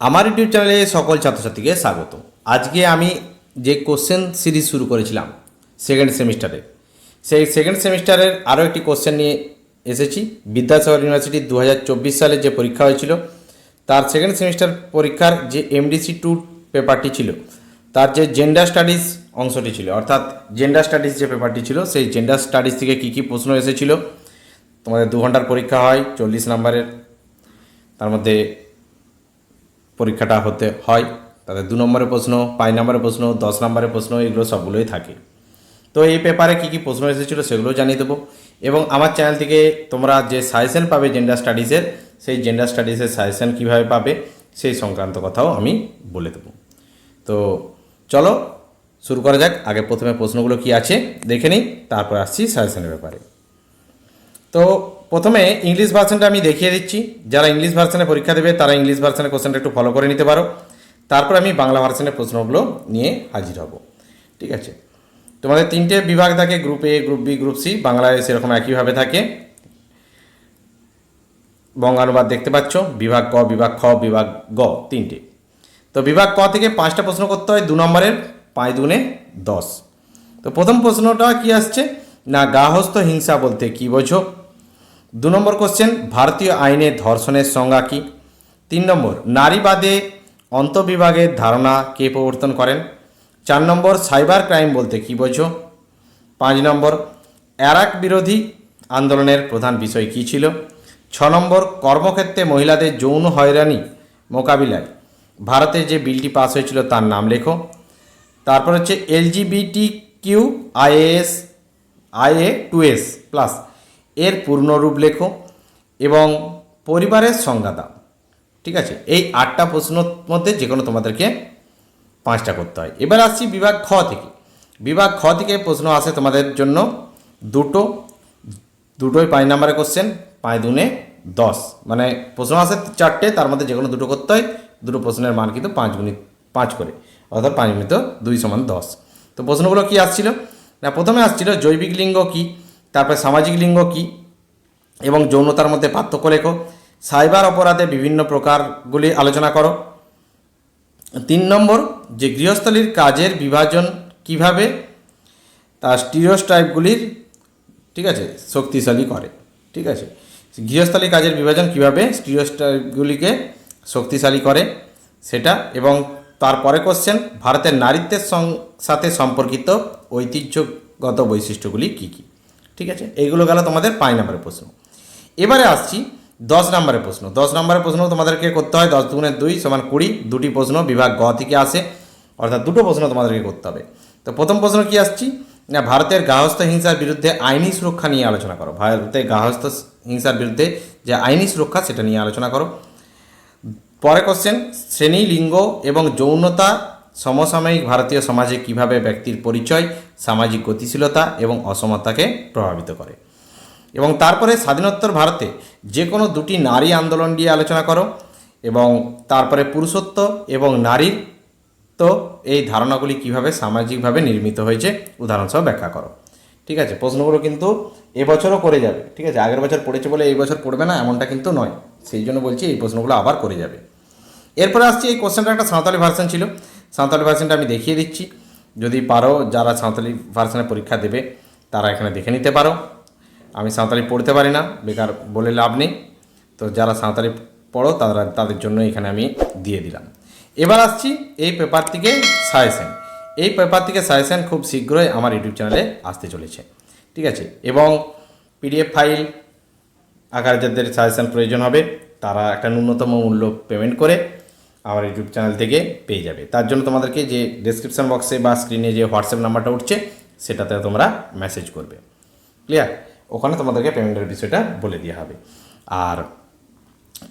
আমার ইউটিউব চ্যানেলে সকল ছাত্রছাত্রীকে স্বাগত। আজকে আমি যে কোশ্চেন সিরিজ শুরু করেছিলাম সেকেন্ড সেমিস্টারে সেই সেকেন্ড সেমিস্টারের আরও একটি কোশ্চেন নিয়ে এসেছি। বিদ্যাসাগর ইউনিভার্সিটি দু হাজার চব্বিশ সালে যে পরীক্ষা হয়েছিল, তার সেকেন্ড সেমিস্টার পরীক্ষার যে এমডিসি টু পেপারটি ছিল, তার যে জেন্ডার স্টাডিজ অংশটি ছিল, অর্থাৎ জেন্ডার স্টাডিজ যে পেপারটি ছিল, সেই জেন্ডার স্টাডিজ থেকে কী কী প্রশ্ন এসেছিল, তোমাদের দু ঘণ্টার পরীক্ষা হয়, চল্লিশ নম্বরের, তার মধ্যে পরীক্ষাটা হতে হয়। তাদের দু নম্বরের প্রশ্ন, পাঁচ নম্বরের প্রশ্ন, দশ নম্বরের প্রশ্ন, এগুলো সবগুলোই থাকে। তো এই পেপারে কী কী প্রশ্ন এসেছিল সেগুলো জানিয়ে দেবো। এবং আমার চ্যানেল থেকে তোমরা যে সাজেশন পাবে জেন্ডার স্টাডিজের সেই জেন্ডার স্টাডিজের সাজেশন কীভাবে পাবে, সেই সংক্রান্ত কথাও আমি বলে দেবো। তো চলো, শুরু করা যাক। আগে প্রথমে প্রশ্নগুলো কি আছে, দেখে নিই, তারপর আসছি সাজেশনের ব্যাপারে। তো প্রথমে ইংলিশ ভার্সনটা আমি দেখিয়ে দিচ্ছি। যারা ইংলিশ ভার্সনে পরীক্ষা দেবে, তারা ইংলিশ ভার্সনের কোশ্চেনটা একটু ফলো করে নিতে পারো। তারপর আমি বাংলা ভার্সনের প্রশ্নগুলো নিয়ে হাজির হব। ঠিক আছে? তোমাদের তিনটে বিভাগ থাকে group A group B group C বাংলায় সেরকম একইভাবে থাকে। বঙ্গানুবাদ দেখতে পাচ্ছ। বিভাগ ক, বিভাগ খ, বিভাগ গ, তিনটে। তো বিভাগ ক থেকে পাঁচটা প্রশ্ন করতে হয়, দু নম্বরের, পাঁচ দুগুণে দশ। তো প্রথম প্রশ্নটা কি আসছে? না গাহস্থ হিংসা বলতে কি বোঝো? দু নম্বর কোশ্চেন ভারতীয় আইনে ধর্ষণের সংজ্ঞা কি? তিন নম্বর, নারীবাদে অন্তবিভাগের ধারণা কে প্রবর্তন করেন? চার নম্বর, সাইবার ক্রাইম বলতে কি বোঝো? পাঁচ নম্বর, অ্যারাক বিরোধী আন্দোলনের প্রধান বিষয় কী ছিল? ছ নম্বর, কর্মক্ষেত্রে মহিলাদের যৌন হয়রানি মোকাবিলায়। ভারতে যে বিলটি পাস হয়েছিল তার নাম লেখো। তারপর হচ্ছে LGBT Q IS IA two S, plus. এর পূর্ণরূপ লেখো এবং পরিবারের সংজ্ঞা দাও। ঠিক আছে? এই আটটা প্রশ্নর মধ্যে যে কোনো তোমাদেরকে পাঁচটা করতে হয়। এবার আসছি বিভাগ খ থেকে। বিভাগ খ থেকে প্রশ্ন আসে তোমাদের জন্য দুটো। দুটোই পাঁচ নাম্বারের কোশ্চেন পাঁচ দুনে দশ। মানে প্রশ্ন আসে চারটে, তার মধ্যে যে কোনো দুটো করতে হয়। দুটো প্রশ্নের মান কিন্তু পাঁচ গুণিত, পাঁচ করে। অর্থাৎ পাঁচ গুণিত দুই সমান দশ। তো প্রশ্নগুলো কি আসছিল? না, প্রথমে আসছিল জৈবিক লিঙ্গ কি? তারপরে সামাজিক লিঙ্গ কি? এবং যৌনতার মধ্যে পার্থক্য লেখো। সাইবার অপরাধে বিভিন্ন প্রকারগুলি আলোচনা করো। তিন নম্বর, যে গৃহস্থলীর কাজের বিভাজন কীভাবে? তার স্টিরিওস্টাইপগুলির, ঠিক আছে, শক্তিশালী করে, ঠিক আছে। গৃহস্থলী কাজের বিভাজন কীভাবে? স্টিরিওস্টাইপগুলিকে শক্তিশালী করে, সেটা এবং তারপরে কোশ্চেন ভারতের নারীত্বের সাথে সম্পর্কিত ঐতিহ্যগত বৈশিষ্ট্যগুলি কী কী? ঠিক আছে? এইগুলো গেল তোমাদের পাঁচ নম্বরের প্রশ্ন। এবারে আসছি দশ নম্বরের প্রশ্ন। দশ নম্বরের প্রশ্ন তোমাদেরকে করতে হয়? দশ দুগুণের দুই সমান কুড়ি। দুটি প্রশ্ন বিভাগ গ থেকে আসে। অর্থাৎ দুটো প্রশ্ন তোমাদেরকে করতে হবে। তো প্রথম প্রশ্ন কি আসছি? না, ভারতের গার্হস্থ্য হিংসার বিরুদ্ধে আইনি সুরক্ষা নিয়ে আলোচনা করো। ভারতের গার্হস্থ্য হিংসার বিরুদ্ধে যে আইনি সুরক্ষা, সেটা নিয়ে আলোচনা করো। পরে কোশ্চেন শ্রেণি, লিঙ্গ এবং যৌনতা সমসাময়িক ভারতীয় সমাজে কীভাবে ব্যক্তির পরিচয় সামাজিক গতিশীলতা এবং অসমতাকে প্রভাবিত করে। এবং তারপরে স্বাধীনোত্তর ভারতে যে কোনো দুটি নারী আন্দোলন নিয়ে আলোচনা করো এবং তারপরে পুরুষত্ব এবং নারীর তো এই ধারণাগুলি কীভাবে সামাজিকভাবে নির্মিত হয়েছে উদাহরণসহ ব্যাখ্যা করো। ঠিক আছে? প্রশ্নগুলো কিন্তু এবছরও করে যাবে। ঠিক আছে? আগের বছর পড়েছে বলে এই বছর পড়বে না, এমনটা কিন্তু নয়। সেই জন্য বলছি এই প্রশ্নগুলো আবার করে যাবে। এরপরে আসছি এই কোশ্চেনটা একটা সাঁওতালি ভার্সন ছিল। সাঁওতালি ভার্সনটা আমি দেখিয়ে দিচ্ছি। যদি পারো, যারা সাঁওতালি ভার্সনে পরীক্ষা দেবে, তারা এখানে দেখে নিতে পারো। আমি সাঁওতালি পড়তে পারি না, বেকার বলে লাভ নেই। তো যারা সাঁওতালি পড়ো, তারা, তাদের জন্য এখানে আমি দিয়ে দিলাম। এবার আসছি এই পেপার থেকে সাজেশন এই পেপার থেকে সাজেশন খুব শীঘ্রই আমার ইউটিউব চ্যানেলে আসতে চলেছে। ঠিক আছে? এবং পিডিএফ ফাইল আকারে যাদের সাজেশন প্রয়োজন হবে, তারা একটা ন্যূনতম মূল্য পেমেন্ট করে আমার ইউটিউব চ্যানেল থেকে পেয়ে যাবে। তার জন্য তোমাদেরকে যে ডেসক্রিপশন বক্সে বা স্ক্রিনে যে হোয়াটসঅ্যাপ নাম্বারটা উঠছে, সেটাতে তোমরা মেসেজ করবে। ক্লিয়ার ওখানে তোমাদেরকে পেমেন্টের বিষয়টা বলে দেওয়া হবে। আর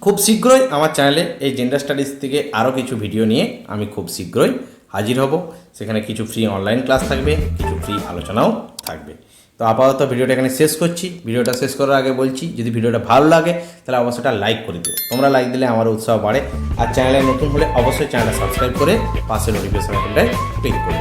খুব শীঘ্রই আমার চ্যানেলে এই জেন্ডার স্টাডিজ থেকে আরও কিছু ভিডিও নিয়ে আমি খুব শীঘ্রই হাজির হব। সেখানে কিছু ফ্রি অনলাইন ক্লাস থাকবে, কিছু ফ্রি আলোচনাও থাকবে। তো আপাতত ভিডিওটা এখানে শেষ করছি। ভিডিওটা শেষ করার আগে বলছি, যদি ভিডিওটা ভালো লাগে, তাহলে অবশ্যই এটা লাইক করে দিও। তোমরা লাইক দিলে আমার উৎসাহ বাড়ে। আর চ্যানেলে নতুন হলে অবশ্যই চ্যানেলটা সাবস্ক্রাইব করে পাশে নোটিফিকেশন বাটনটায় ক্লিক করে